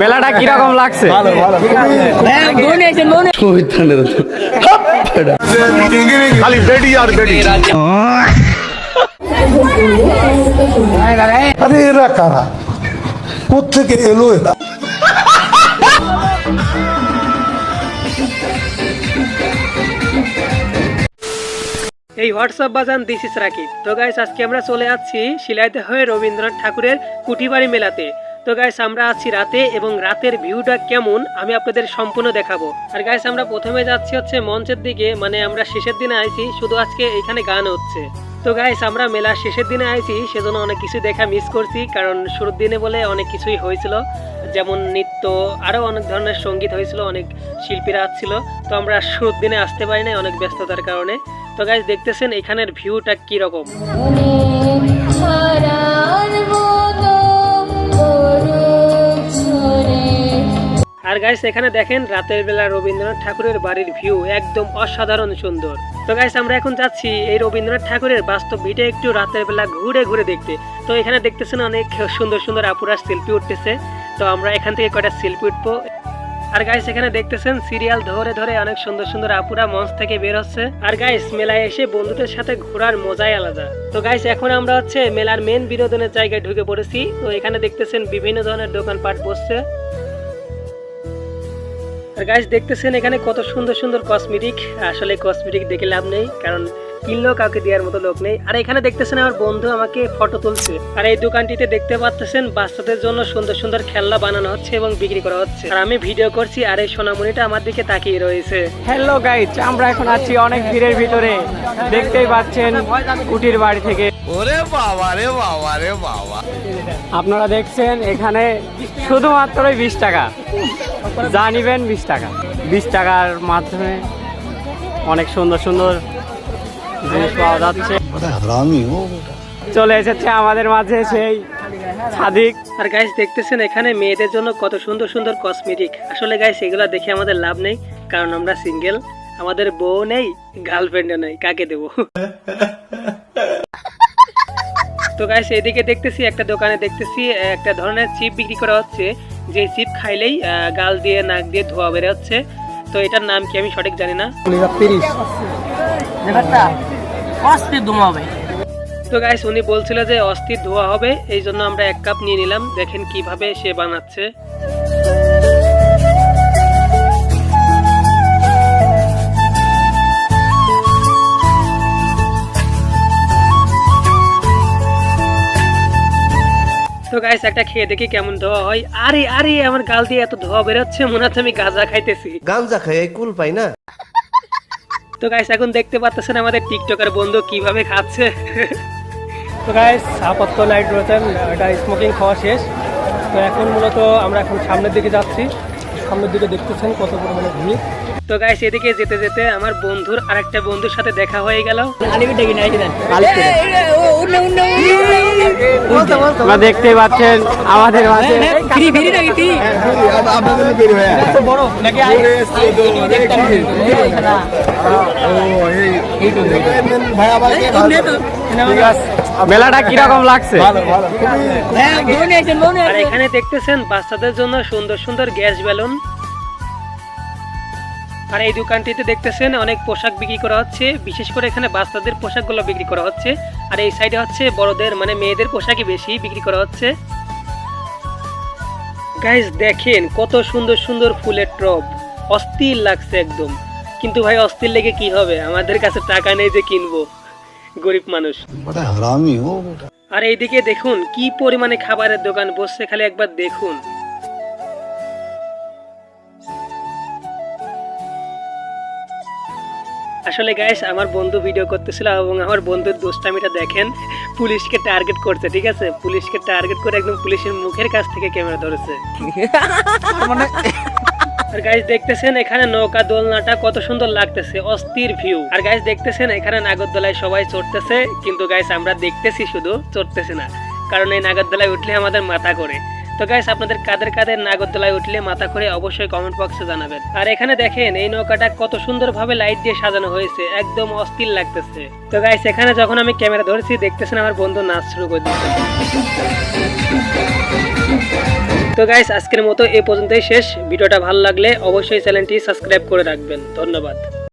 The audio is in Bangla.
মেলাটা কীরকম লাগছে? খালি বেডি আর বেডি আরে এরা কারা? কোথেকে এলো এরা? এই হোয়াটসঅ্যাপ বাজান দিস ইস রাকিব। তো গাইস আজকে আমরা চলে যাচ্ছি শিলাইতে হয়ে রবীন্দ্রনাথ ঠাকুরের কুঠিবাড়ি মেলাতে। তো গাইস আমরা আছি রাতে এবং রাতের ভিউটা কেমন আমি আপনাদের সম্পূর্ণ দেখাবো। আর গাইস আমরা প্রথমে যাচ্ছি হচ্ছে মঞ্চের দিকে মানে আমরা শেষের দিনে আইছি, শুধু আজকে এখানে গান হচ্ছে। তো গাইস আমরা মেলার শেষের দিনে আইছি, সেজন্য অনেক কিছু দেখা মিস করছি, কারণ শুরুর দিনে বলে অনেক কিছুই হয়েছিল। যেমন নৃত্য আরও অনেক ধরনের সংগীত হয়েছিল, অনেক শিল্পীরা আসছিল। তো আমরা শুরুর দিনে আসতে পারি নাই অনেক ব্যস্ততার কারণে। তো গাইস দেখতেছেন এখানের ভিউটা কি গাইস এখানে দেখেন রাতের বেলা রবীন্দ্রনাথ ঠাকুরের বাড়ির ভিউ একদম অসাধারণ সুন্দর। তো গাইস আমরা এখন যাচ্ছি এই রবীন্দ্রনাথ ঠাকুরের বাস্তব ভিটে একটু রাতের বেলা ঘুরে ঘুরে দেখতে। তো এখানে দেখতেছেন অনেক সুন্দর সুন্দর আপুরা সেলফি উঠতেছে। তো আমরা এখান থেকে কয়টা সেলফি উঠবো। আর গাইস এখানে দেখতেছেন সিরিয়াল ধরে ধরে অনেক সুন্দর সুন্দর আপুরা মঞ্চ থেকে বের হচ্ছে। আর গাইস মেলায় এসে বন্ধুদের সাথে ঘোরার মজাই আলাদা। তো গাইস এখন আমরা হচ্ছে মেলার মেন বিনোদনের জায়গায় ঢুকে পড়েছি। তো এখানে দেখতেছেন বিভিন্ন ধরনের দোকানপাট বসছে। আর গাইস দেখতেছেন এখানে কত সুন্দর সুন্দর কসমেটিক আসলে কসমেটিক দেখে লাভ নেই কারণ কিনলেও কাউকে দেওয়ার মতো লোক নেই। আর এখানে দেখতেছেন আমার বন্ধু আমাকে ফটো তুলছে। আর এই দোকানটিতে দেখতে পাচ্ছেন বাচ্চাদের জন্য সুন্দর সুন্দর খেলনা বানানো হচ্ছে এবং বিক্রি করা হচ্ছে। আর আমি ভিডিও করছি আর এই সোনামণিটা আমার দিকে তাকিয়ে রয়েছে। হ্যালো গাইজ আমরা এখন আছি অনেক ভিড়ের ভিতরে। দেখতেই পাচ্ছেন কুটির বাড়ি থেকে। ওরে বাবা রে বাবা রে বাবা। আপনারা দেখছেন এখানে শুধুমাত্র বিশ টাকা। জানিবেন বিশ টাকা। বিশ টাকার মাধ্যমে অনেক সুন্দর সুন্দর জিনিস পাওয়া যাচ্ছে। হারামি ও বেটা চলে এসেছে আমাদের মাঝে সেই সাদিক। আর গাইস দেখতেছেন এখানে মেয়েদের জন্য কত সুন্দর সুন্দর কসমেটিক আসলে গাইস এগুলো দেখে আমাদের লাভ নেই কারণ আমরা সিঙ্গেল আমাদের বউ নেই গার্লফ্রেন্ডও নেই কাকে দেবো? তো গাইস এদিকে দেখতেছি একটা দোকানে দেখতেছি একটা ধরনের চিপ বিক্রি করা হচ্ছে। যে চিপ খাইলেই আহ, গাল দিয়ে নাক দিয়ে ধোয়া বের হচ্ছে। তো এটার নাম কি আমি সঠিক জানি না? তো গাইস উনি বলছিল যে অস্থির ধোয়া হবে এই জন্য আমরা এক কাপ নিয়ে নিলাম দেখেন কীভাবে সে বানাচ্ছে। তো গাইস একটা খেয়ে দেখি কেমন ধোয়া হয়। আরে আরে আমার গাল দিয়ে এত ধোয়া বেরোচ্ছে মনে হচ্ছে আমি গাঁজা খাইতেছি। গাঁজা খাই কুল পাই না। তো গাইস এখন দেখতে পাচ্ছেন আমাদের টিকটকার বন্ধু কীভাবে খাচ্ছে। তো গাইস আপাতত রয়েছেন এটা স্মোকিং খাওয়া শেষ। তো এখন মূলত আমরা এখন সামনের দিকে যাচ্ছি। সামনের দিকে দেখতেছেন কত পরিমাণে ভিড় তো গাইস এদিকে যেতে যেতে আমার বন্ধুর আরেকটা বন্ধুর সাথে দেখা হয়ে গেল দেখতে পাচ্ছেন আমাদের মাঝে ঠিক আছে মেলাটা কীরকম লাগছে? আর এখানে দেখতেছেন বাচ্চাদের জন্য সুন্দর সুন্দর গ্যাস বেলুন। আর এই দোকানটিতে দেখতেছেন অনেক পোশাক বিক্রি করা হচ্ছে বিশেষ করে এখানে বাচ্চাদের পোশাকগুলো বিক্রি করা হচ্ছে। আর এই সাইডে হচ্ছে বড়দের মানে মেয়েদের পোশাকই বেশি বিক্রি করা হচ্ছে। গাইস দেখেন কত সুন্দর সুন্দর ফুলের টব অস্থির লাগছে একদম। কিন্তু ভাই অস্থির লেগে কি হবে? আমাদের কাছে টাকা নেই যে কিনবো। গরিব মানুষ। আর এইদিকে দেখুন কি পরিমাণে খাবারের দোকান বসছে খালি একবার দেখুন। আসলে গাইস আমার বন্ধু ভিডিও করতেছিল এবং আমার বন্ধুর দুষ্টামিটা দেখেন পুলিশকে টার্গেট করছে ঠিক আছে? পুলিশকে টার্গেট করে একদম পুলিশের মুখের কাছ থেকে ক্যামেরা ধরেছে। আর গাইস দেখতেছেন এখানে নৌকা দোলনাটা কত সুন্দর লাগতেছে, অস্থির ভিউ আর গাইস দেখতেছেন এখানে নাগরদোলায় সবাই চড়তেছে, কিন্তু গাইস আমরা দেখতেছি শুধু, চড়তেছি না। কারণ এই নাগরদোলায় উঠলে আমাদের মাথা করে তো গাইস আপনাদের কাদের কাদের নাগরদোলায় উঠলে মাথা করে অবশ্যই কমেন্ট বক্সে জানাবেন। আর এখানে দেখেন, এই নৌকাটা কত সুন্দরভাবে লাইট দিয়ে সাজানো হয়েছে, একদম অস্থির লাগতেছে। তো গাইস এখানে যখন আমি ক্যামেরা ধরেছি, দেখতেছেন আমার বন্ধু নাচ শুরু করে তো গাইস আজকের মতো এ পর্যন্তই শেষ। ভিডিওটা ভালো লাগলে অবশ্যই চ্যানেলটি সাবস্ক্রাইব করে রাখবেন। ধন্যবাদ।